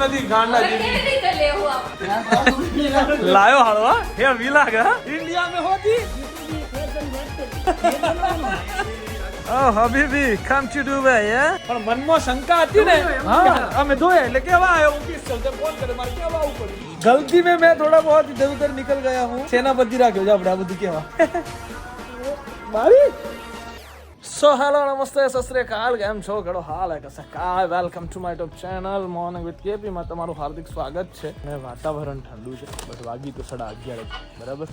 નથી ગાંડા લાયો હળવા? હે વી લાગે ઇન્ડિયા મે હોતી? ઓ પણ મનમાં શંકા હતી ને હા અમે ધોયા એટલે કેવા આવ્યો ગલતી મે મેં થોડા બહોત ઇધર ઉધર નિકલ ગયા હું. સેનાપતિ રાખ્યો આપડે આ બધું કેવા? મારી? સો હેલો નમસ્તે સસ્રેકાલ કેમ છો ઘણો હાલ હે કસે કાય welcome to my top channel morning with KP માં તમારું હાર્દિક સ્વાગત છે અને વાતાવરણ ઠંડુ છે બટ વાગી તો સાડા અગિયાર બરાબર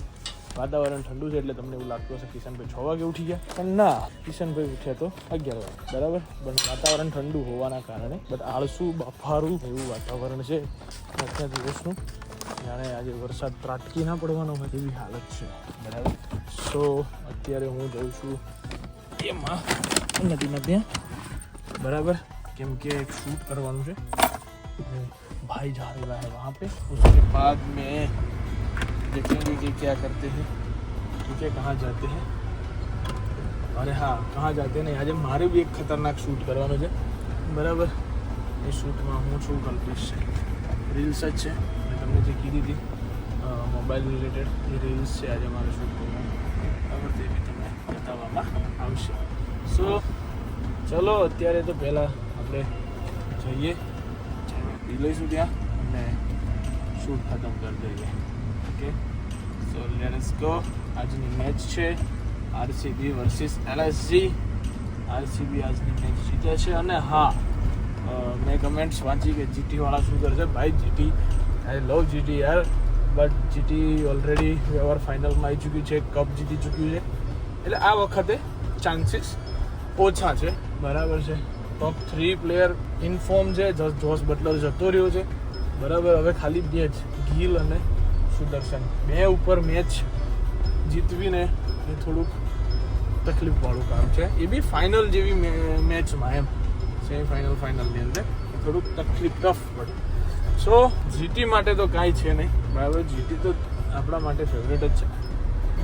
વાતાવરણ ઠંડુ છે એટલે તમને એવું લાગતું હશે કિશનભાઈ છ વાગે ઉઠી ગયા પણ ના કિશનભાઈ ઉઠ્યા તો અગિયાર વાગે બરાબર પણ વાતાવરણ ઠંડુ હોવાના કારણે બટ આળસુ બફારું એવું વાતાવરણ છે આજના દિવસનું જાણે આજે વરસાદ ત્રાટકી ના પડવાનો હોય એવી હાલત છે બરાબર સો અત્યારે હું જઉં છું એમાં નદીના ત્યાં બરાબર કેમ કે એક શૂટ કરવાનું છે અને ભાઈ जा रहा है वहाँ पे उसके बाद में देखेंगे कि क्या करते हैं ठीक है कहाँ जाते हैं अरे हाँ कहाँ जाते हैं આજે મારે બી એક ખતરનાક શૂટ કરવાનું છે બરાબર એ શૂટમાં હું છું કલ્પેશ છે રીલ્સ જ છે મેં તમને જે કીધી હતી મોબાઈલ રિલેટેડ એ રીલ્સ છે આજે મારે શૂટ કરવાનું બતાવવામાં આવશે. સો ચલો, અત્યારે તો પહેલાં આપણે જઈએ. પી લઈશું ત્યાં અને શૂટ ખતમ કરી દઈએ. ઓકે સો લેટ્સ ગો આજની મેચ છે. આરસીબી વર્સિસ એલએસજી આરસીબી આજની મેચ જીતે છે અને હા મેં કમેન્ટ્સ વાંચી કે જીટીવાળા શું કરશે? ભાઈ જીટી આઈ લવ જીટી યાર બટ જીટી ઓલરેડી વ્યવહાર ફાઇનલમાં આવી ચૂક્યું છે કપ જીતી ચૂક્યું છે. એટલે આ વખતે ચાન્સીસ ઓછા છે. બરાબર છે. ટોપ થ્રી પ્લેયર ઇનફોર્મ છે જસ જોસ બટલર જતો રહ્યો છે. બરાબર હવે ખાલી બે જ ગિલ અને સુદર્શન. બે ઉપર મેચ જીતવીને એ થોડુંક તકલીફવાળું કામ છે. એ બી ફાઇનલ જેવી મેચમાં એમ. સેમિફાઇનલ ફાઇનલની અંદર. થોડુંક તકલીફ ટફ પડે. સો જીટી માટે તો કાંઈ છે નહીં. બરાબર જીટી તો આપણા માટે ફેવરેટ જ છે.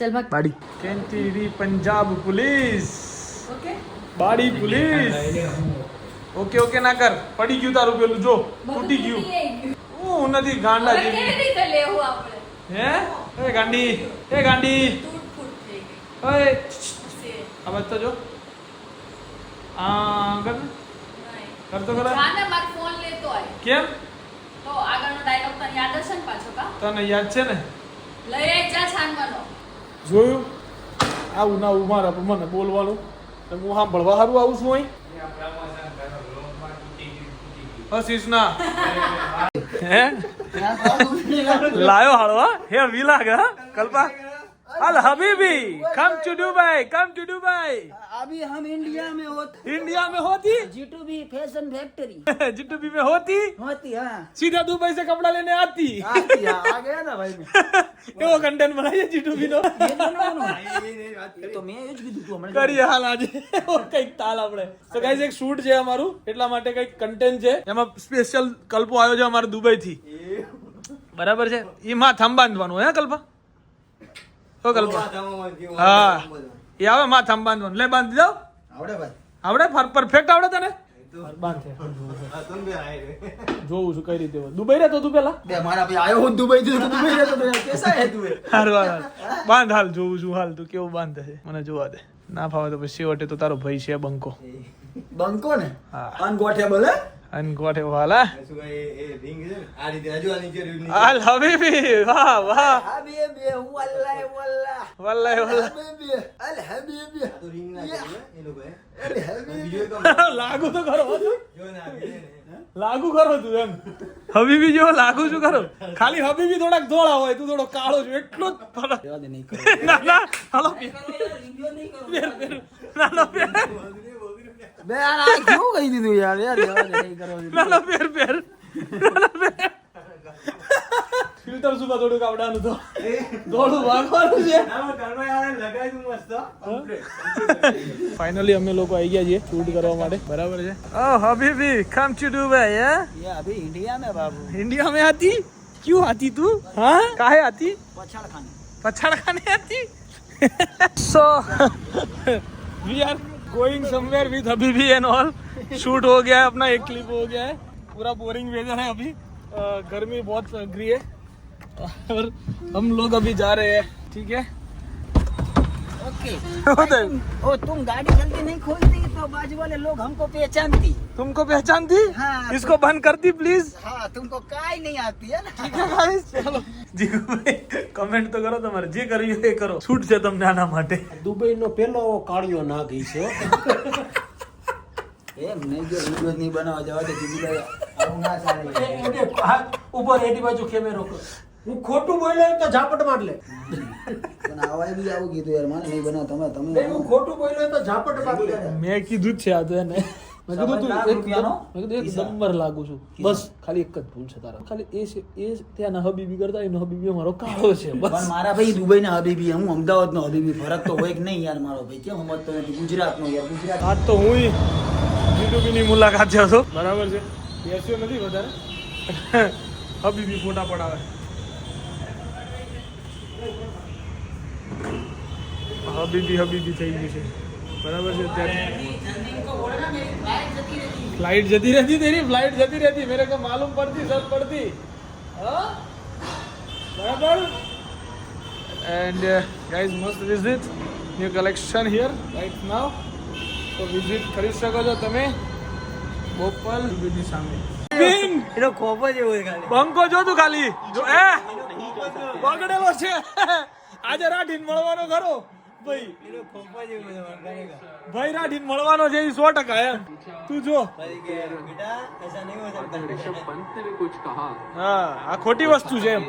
ચલ ભાગ બાડી કેન્ટીરી પંજાબ પોલીસ ઓકે બાડી પોલીસ ઓકે ઓકે ના કર પડી ગયું તારું પેલું જો તૂટી ગયું હું નથી ગાંડા જેવી હે એ ગાંડી એ ગાંડી ઓય અવાજ તો જો આ કર કરતો ખરા જાને માર ફોન લેતો હોય કેમ તો આગળનો ડાયલોગ તને યાદ હશે ને પાછો કા તને યાદ છે ને લઈ જા છાનવાનો જોયું? આવું ના આવું મારા પર મને બોલવાનું. તો હું સાંભળવા સારું આવું છું અહીં? હસીસ ના હે? લાયો હાળવા? હે વિલા ગયા કલ્પા? અલ હબીબી come to Dubai come to Dubai अभी हम इंडिया में होते इंडिया में होती जीटू भी फैशन फैक्ट्री जिट्टूबी में होती होती हाँ सीधा दुबई से कपड़ा लेने आती आती है, आ गया ना भाई मैं એવો કન્ટેન્ટ બનાવીએ જીટુબી નો ये दोनों दोनों। ये तो मैं એ જ કીધું તું હમણાં. કરીએ હાલ આજે કઈક તાલ આપણે તો ગાઈઝ એક શૂટ છે અમારું એટલા માટે કઈક કન્ટેન્ટ છે એમાં સ્પેશિયલ કલ્પો આવ્યો છે અમારે દુબઈ થી બરાબર છે એમાં થંભ બાંધવાનું હે કલ્પા ઓ કલ્પા હા. એ આવે માં બાંધવાનું. લે બાંધી દો આવડે ભાઈ. આવડે? પરફેક્ટ આવડે તને? જોઉં છું. કઈ રીતે દુબઈ રહેતો તું પેલા? બે મારા ભાઈ આયો હું દુબઈ દુબઈ રહેતો તો. યાર, કેસા હે તું એ? હારું હાલ હાલ. બાંધ હાલ જોઉં છું હાલ તું કેવું બાંધ છે મને જોવા દે. ના ફાવે તો પછી છેવટે તો તારો ભાઈ છે બંકો. બંકો ને હા. અનગોઠેબલ હે? અને ગોઠે વાલા. આલ હબીબી વાહ વાહ. હબીબી વલ્લાહ વલ્લાહ વલ્લાહ વલ્લાહ હબીબી અલ હબીબી અલ હબીબી લાગુ તો કરો તું. લાગુ કરો તું એમ. હબીબી જેવો લાગુ છું કરો. ખાલી હબીબી થોડાક ધોળા હોય તું થોડો કાળો છું એટલો જ ફરક ના ના હાલો. ના ના બે યાર આ કેવું કહી દીધું યાર યાર રહેવા દે નહીં કરો ના ના પેર પેર ના ના પેર ફિલ્ટર સુપર થોડુંક આવડાનું તો થોડું ભાગવાનું છે આમાં ઘરમાં યાર લગાવી દઉં મસ્ત complete. ફાઇનલી અમે લોકો આવી ગયા છીએ શૂટ કરવા માટે બરાબર છે ઓ હબીબી કમ ટુ દુબઈ હે ये अभी इंडिया में बाबू इंडिया में आती क्यों आती तू हाँ काहे आती पछाड़ खाने पछाड़ खाने आती so we are somewhere with अभी भी एंड ऑल शूट हो गया है, अपना एक क्लिप हो गया है. पूरा बोरिंग वेदर है अभी. गर्मी बहुत लग रही है. और हम लोग अभी जा रहे हैं, ठीक है? ओके उधर ओ तुम गाड़ी जल्दी नहीं खोलती तो बाजू वाले लोग हमको पहचानती तुमको पहचानती हाँ, इसको बंद करती प्लीज हाँ तुमको काय नहीं आती है ना ઠીક છે guys? ચાલો જીગુભાઈ કમેન્ટ તો કરો તમારે જે કર્યું એ કરો છૂટ છે તમને આના માટે દુબઈનો પેલો કાળિયો નાગ ઈ છે એમ નહીં જો વિડિયો નહીં બનાવવા જવા દે જીગુભાઈ આવું ના ચાલે એ- એને હાથ ઉપર એની બાજુ કેમેરો કર. હું ખોટું બોલ્યો તો ઝાપટ માર લે પણ આવાય બી આવું કીધું યાર મને નહીં બનાવ તમે તમે હું ખોટું બોલ્યો તો ઝાપટ માર મેં કીધું જ છે આ તો એને. મેં કીધું તું એક મેં કીધું એક નંબર લાગુ છું. બસ ખાલી એક જ ભૂલ છે તારા. ખાલી એ છે એ હબીબી કરતા હબીબી મારો કાળો છે બસ. મારા ભાઈ દુબઈ ના હબીબી હું અમદાવાદ નો હબીબી ફરક તો હોય કે નહીં યાર મારો ભાઈ. કેમ સમજતો નથી? ગુજરાત નો યાર ગુજરાત. આજ તો હું જીટુબીની મુલાકાત હતો બરાબર છે. બેસ્યો નથી વધારે? હબીબી ફોટા પડાવે. હબીબી હબીબી થઈ ગયું છે. બરાબર છે અત્યારે. ફ્લાઇટ જતી રહેતી તેરી ફ્લાઇટ જતી રહેતી. મેરે કે માલુમ પડતી સર પડતી. બરાબર? And guys must visit new collection here right now તો વિઝિટ કરી શકો છો તમે. બોપલ. બીજી સામે. એનો ખોપ જ એવો ખાલી. જો તું ખાલી. જો બગડેલો છે. આજે રાઠીન મળવાનો ખરો. ભાઈ. રાઠી મળવાનો છે એ સો ટકા એમ. તું જો. હા આ ખોટી વસ્તુ છે એમ.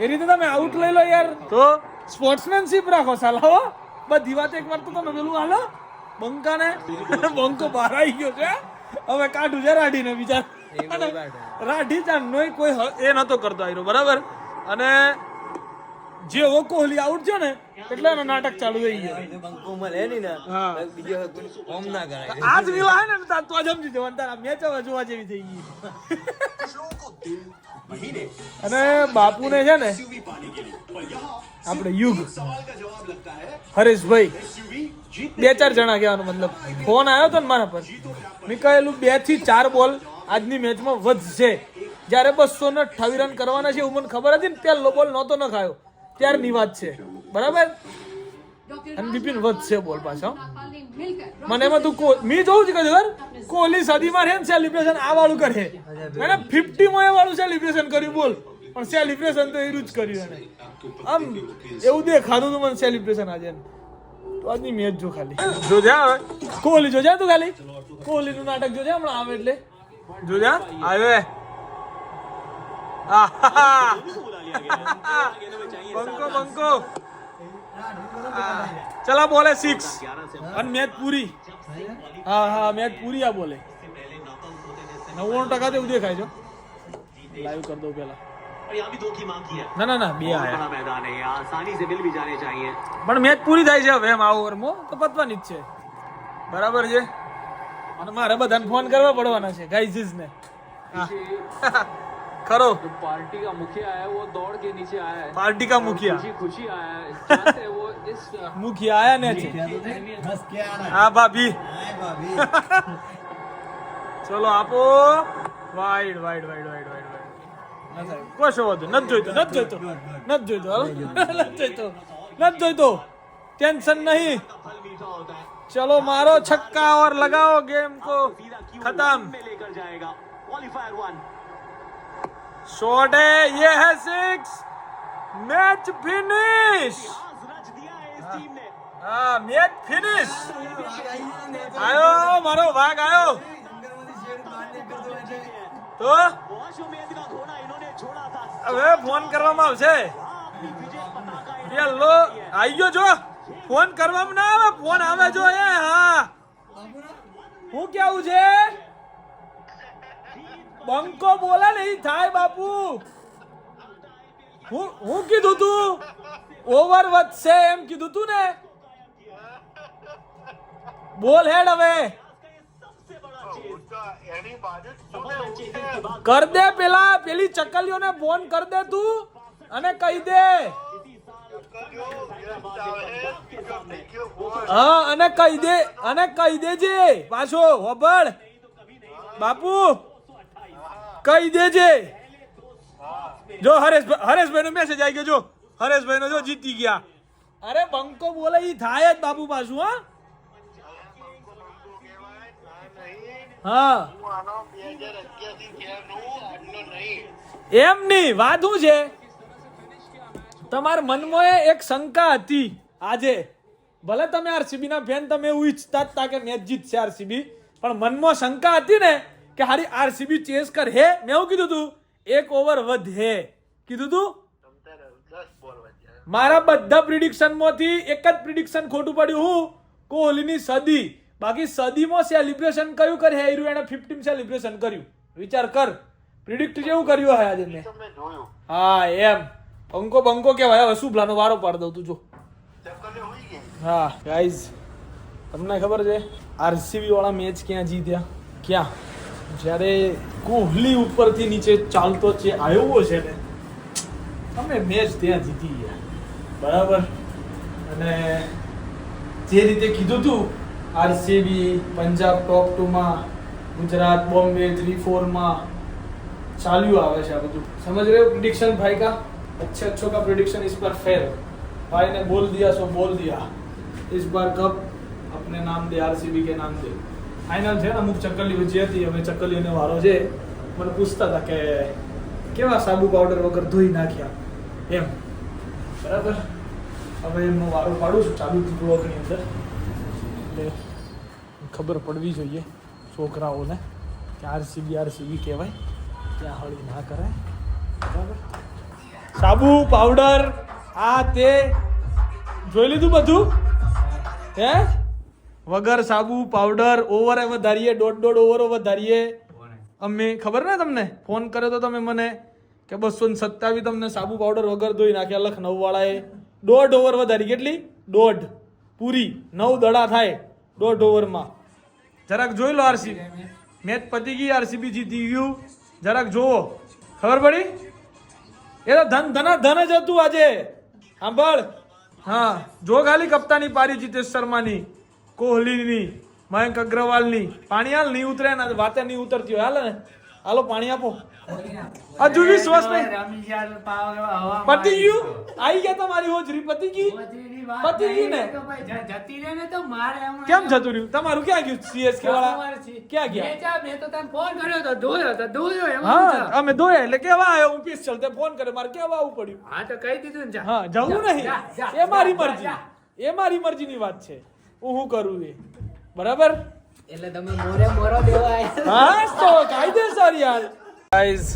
એ રીતે તમે આઉટ લઈ લો યાર. તો? સ્પોર્ટ્સમેનશીપ રાખો સાલાવો બધી વાત એક વાર તો તમે પેલું હાલો. બંકાને બંકો બહાર આવી ગયો છે. હવે કાઢું છે રાઠીને બીજા. રાઠી ચાંદ કોઈ એ નતો કરતો આયરો બરાબર? અને જેવો કોહલી આઉટ છે ને એટલે નાટક ચાલુ થઈ ગયું. કોમલ હે ને હા. બીજો હોમ ના કરાય આજ વિલા હે ને તાર તો જ સમજી જવાનું તારા મેચ હવે જોવા જેવી થઈ ગઈ. અને બાપુને છે ને આપણે યુગ. હરેશભાઈ બે ચાર જણા કહેવાનો મતલબ. ફોન આવ્યો હતો ને મારા પર. મેં કહેલું બેથી ચાર બોલ આજની મેચમાં વધશે. જ્યારે બસો ને અઠાવી રન કરવાના છે એવું મને ખબર હતી ને ત્યાં બોલ નહોતો ન ખાયો ત્યારની વાત છે. બરાબર? અને બિપિન વધશે બોલ પાછો. મને એમાં તું કો- મેં જોઉં છું કહ્યું ખબર કોહલી સદીમાં રહે ને સેલિબ્રેશન આ વાળું કરે. એને ફિફ્ટી માં એ વાળું સેલિબ્રેશન કર્યું બોલ. પણ સેલિબ્રેશન તો એનું જ કર્યું એને. આમ એવું દેખાતું હતું મને સેલિબ્રેશન આજે. તો આજની મેચ જો ખાલી. જોજે કોહલી જોજા તું ખાલી? કોહલી નું નાટક જોજા હમણાં આવે એટલે. જોજા આવે. બંકો બંકો ચલા બોલે સિક્સ અને મેચ પૂરી. હા હા મેચ પૂરી આ બોલે. નવ્વાણું ટકા તેવું દેખાય છો લાઈવ કર દો પેલા ના ના ના બે આયા. પણ મેચ પૂરી થાય છે હવે એમ આ ઓવરમાં તો પતવાની જ છે. બરાબર છે. અને મારે બધાને ફોન કરવા પડવાના છે ગાઈઝીઝને હા ખરો जो पार्टी का मुखिया है वो दौड़ के नीचे आया है પાર્ટી કા મુખિયા खुशी खुशी आया है जहाँ से वो इस મુખિયા આયા ને છે હા ભાભી ચલો આપો wide wide wide wide wide wide કશો વાંધો નથી જોઈતો નથી જોઈતો નથી જોઈતો હાલો. નથી જોઈતો નથી જોઈતો ટેન્શન નહીં ચલો મારો છક્કા और लगाओ गेम को खत्म में लेकर जाएगा क्वालिफायर वन शॉट है ये है सिक्स मैच फिनिश रच दिया है इस टीम ने હા મેચ ફિનિશ આયો મારો ભાગ આયો તો बहुत उम्मीद का घोड़ा इन्होंने छोड़ा था હવે ફોન કરવામાં આવશે विजय पताका લો આવી ગયો છો ફોન કરવામાં ના આવે ફોન આવે જો એ હા હું કેવું છે બંકો બોલે નહીં થાય બાપુ. હું હું કીધું તું? ઓવર વધશે એમ કીધું તું ને. બોલ હેડ હવે. કર દે પેલા, પેલી ચકલીઓને ફોન કર દે તું અને કહી દે. હા, અને કહી દે, અને કહી દેજે. પાછો હોબળ બાપુ કહી દેજે. જો હરેશ હરેશભાઈ નો મેસેજ આવી ગયો, જો. હરેશભાઈ નો જો જીતી ગયા. અરે બંકો બોલે, ઈ થાય જ બાપુ પાછું, હા. હા. એમ નહીં વાત શું છે. તમારા મનમાં એક શંકા હતી આજે. ભલે તમે આરસીબી ના ફેન તમે એવું ઈચ્છતા જ તા કે મેચ જીતશે આરસીબી, પણ મનમાં શંકા હતી ને કે હારી આરસીબી ચેસ કર હે? મેં એવું કીધું તું, એક ઓવર વધે કીધું તું? મારા બધા પ્રિડિક્શનમાંથી એક જ પ્રિડિક્શન ખોટું પડ્યું હું. કોહલીની સદી. બાકી સદીમાં સેલિબ્રેશન કયું કરે હેરુ એને ફિફ્ટીન સેલિબ્રેશન કર્યું. વિચાર કર. પ્રિડિક્ટ કેવું કર્યું હે આજે મેં. હા, એમ. અંકો બંકો કેવાય હવે શું પ્લાનો વારો પાડ દઉં તું, જો. હા ગાઈઝ તમને ખબર છે આરસીબી વાળા મેચ ક્યાં જીત્યા? ક્યાં? જ્યારે કોહલી ઉપરથી નીચે ચાલતો છે આવ્યો છે ને અમે મેચ ત્યાં જીતી ગયા બરાબર અને જે રીતે કીધું તું આરસીબી પંજાબ ટોપ ટુમાં ગુજરાત બોમ્બે થ્રી ફોરમાં ચાલ્યું આવે છે આ બધું સમજ रहे हो प्रिडिक्शन भाई का अच्छे अच्छों का प्रिडिक्शन इस बार फेल भाई ने बोल दिया सो बोल दिया इस बार कप अपने नाम दे आरसीबी के नाम दे ફાઇનલ છે ને, અમુક ચક્કલી વચ્ચે હતી હવે ચક્કલીઓનો વારો છે. મને પૂછતા હતા કે કેવા સાબુ પાવડર વગર ધોઈ નાખ્યા? એમ. બરાબર. હવે એમનો વારો પાડું છું, ચાલુ બ્લોગની અંદર. એટલે ખબર પડવી જોઈએ છોકરાઓને કે આરસીબી આરસીબી કહેવાય. ત્યાં હળી ના કરાય. બરાબર. સાબુ પાવડર આ તે. જોઈ લીધું બધું? હે? વગર સાબુ પાવડર ઓવર વધારીએ દોઢ દોઢ ઓવરો વધારીએ. અમે ખબર ને તમને? ફોન કર્યો તો તમે મને કે બસો ને સત્તાવી તમને સાબુ પાવડર વગર ધોઈ નાખ્યા લખનઉ વાળાએ દોઢ ઓવર વધારી. કેટલી? દોઢ. પૂરી. નવ દડા થાય. દોઢ ઓવરમાં જરાક જોઈ લો આરસીબી મેચ પતી ગઈ આરસીબી જીતી ગયું. જરાક જોવો ખબર પડી? એ તો ધન ધના ધન જ હતું આજે. સાંભળ. હા. જો ખાલી કપ્તાની પારી જીતેશ શર્માની. કોહલીની મયંક અગ્રવાલની પાણી હાલ નહીં ઉતરે ને વાતે નહીં ઉતરતી હોય હાલે ને. હાલો પાણી આપો. હજુ વિશ્વાસ નહીં. પતિ ગયું? આવી ગયા તમારી હોજરી? પતિ ગઈ? પતિ ગઈ ને? કેમ જતું રહ્યું? તમારું ક્યાં ગયું? સીએસકે વાળા? ક્યાં ગયા? મેં તો તને ફોન કર્યો તો ધોયો તો ધોયો હા અમે ધોયા એટલે કેવા આવ્યો? હું પીસ ચલતે ફોન કરે. મારે કેવા આવવું પડ્યું? હા તો કહી દીધું ને હા જવું નહીં. એ મારી મરજી. એ મારી મરજીની વાત છે. હું શું કરું એ? બરાબર? એટલે તમે મોરે મોરો દેવાય હા તો કાયદેસર યાર. ગાઈઝ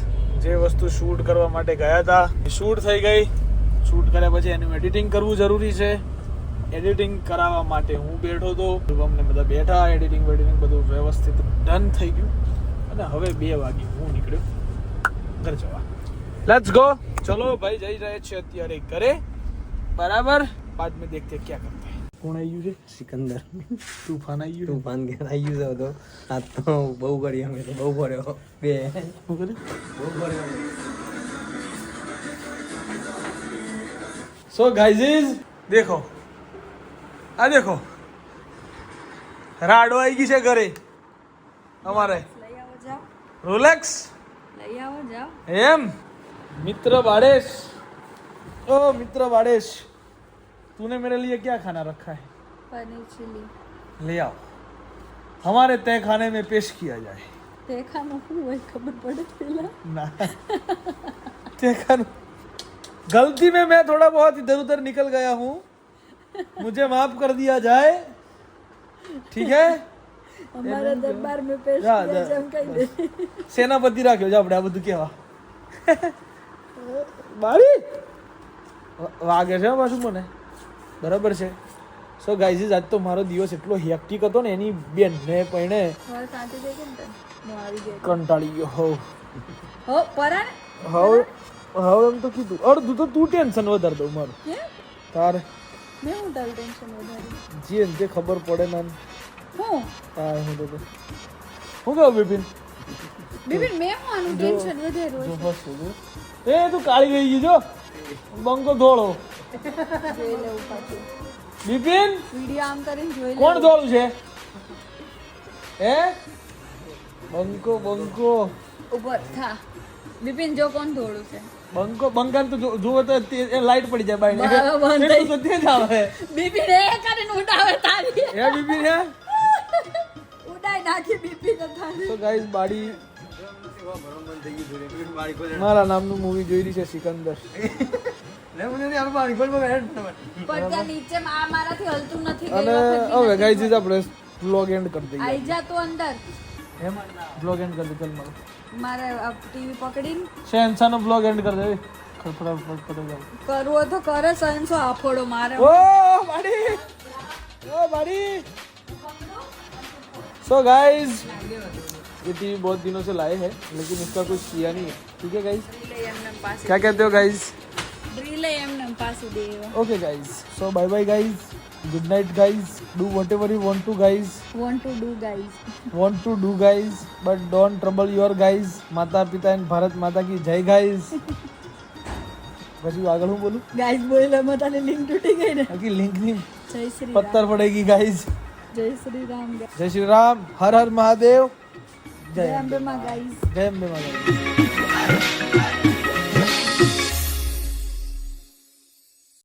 જે વસ્તુ શૂટ કરવા માટે ગયા હતા શૂટ થઈ ગઈ. શૂટ કર્યા પછી એનું એડિટિંગ કરવું જરૂરી છે. એડિટિંગ કરાવવા માટે હું બેઠો તો અમને બધા બેઠા એડિટિંગ વેડિટિંગ બધું વ્યવસ્થિત ડન થઈ ગયું. અને હવે બે વાગે હું નીકળ્યો. ઘર જવા. લેટ્સ ગો ચલો ભાઈ જઈ રહ્યા છે અત્યારે ઘરે. બરાબર? બાદ મેં દેખતે ક્યાં કરું? કોણ આવી ગયું છે? સિકંદર. તુફાન આવી ગયું તુફાન ગેર આવી ગયું છે તો આ તો બહુ કરી અમે તો બહુ કર્યો બે. શું કરે બહુ કર્યો સો ગાઈઝ દેખો. આ દેખો. રાડો આવી ગઈ છે ઘરે. અમારે. રોલેક્સ એમ? મિત્ર બાડેશ ઓ મિત્ર વાડેશ तूने मेरे लिए क्या खाना रखा है પનીર ચીલી ले आओ हमारे तय खाने में पेश किया जाए તે ખાનું શું હોય ખબર પડે પેલા ना तय खाना गलती में मैं थोड़ा बहुत इधर उधर निकल गया हूँ मुझे माफ कर दिया जाए ठीक है અમારા દરબાર મેં પેશ જા, કિયા જા. જેમ કહી દે સેનાપતિ રાખ્યો છે આપણે આ બધું કેવા બારી વા- વાગે છે હો પાછું મને બરાબર છે? સો ગાઈઝીસ આજ તો મારો દિવસ એટલો હેક્ટિક હતો ને એની પૈણે હું આવી ગઈ. કંટાળી ગયો. હો હો પરાણ? હો હવે એમ તો કીધું. અડધું તો તું ટેન્શન વધારે દઉં મારું. હે તારે? મેં હું તારું ટેન્શન વધારી? જે જે ખબર પડે ને હું? હા હું તો હું કહું બિપિન? બિપિન મેં હું આનું ટેન્શન વધાર્યું જો હસ એ તું કાળી ગઈ ગઈ જો. બંકો ધોળો. જોઈ લેવું પાછું બિપિન? વીડિયો આમ કરીને જોઈ કોણ લેવું છે? હે? બંકો બંકો. ઉપર થા. બિપિન જો કોણ ધોળું છે. બંકો બંકાન તો જુઓ તો એ લાઈટ પડી જાય બાઈ ને તો તે જ આવે. બિપિન એ કરીને ઉડાવે તારી. એ બિપિન હે? ઉડાઈ નાખી બિપિન તારી. તો ગાઈસ બાડી મારા નામનું મૂવી જોઈ રહી છે સિકંદર. પડતા નીચે આ મારાથી હલતું નથી ગઈ અને વખત બી હવે નથી ગાઈસ આપણે વ્લોગ એન્ડ કરી દઈએ આઈ જા તું અંદર એમ વ્લોગ એન્ડ કરી દે ચાલ મારો મારે ટીવી પકડીને શહેનશાહનો વ્લોગ એન્ડ કરી દે ફટાફટ ફટાફટ જાવ કરવો તો કરે સહનસો આફોડો મારે ओ बड़ी ओ बड़ी सो गाइस ये टीवी बहुत दिनों से लाए हैं लेकिन इसका कुछ किया नहीं है ठीक है गाइस ડ્રીલે એમને પાસે क्या कहते हो गाइस ડ્રીલે એમને okay guys so bye bye guys good night guys do whatever you want to guys want to do guys want to do guys but don't trouble your guys માતા પિતા એન્ડ ભારત માતા કી જય ગાઈઝ પછી આગળ હું બોલું? ગાઈઝ બોલે મેં તને લિંક તૂટી ગઈ ને. આખી લિંકની જય શ્રી પત્તર પડેગી ગાઈઝ જય શ્રી રામ જય શ્રી રામ. હર હર મહાદેવ. જય અંબે માં ગાઈઝ જય અંબે માં ગાઈઝ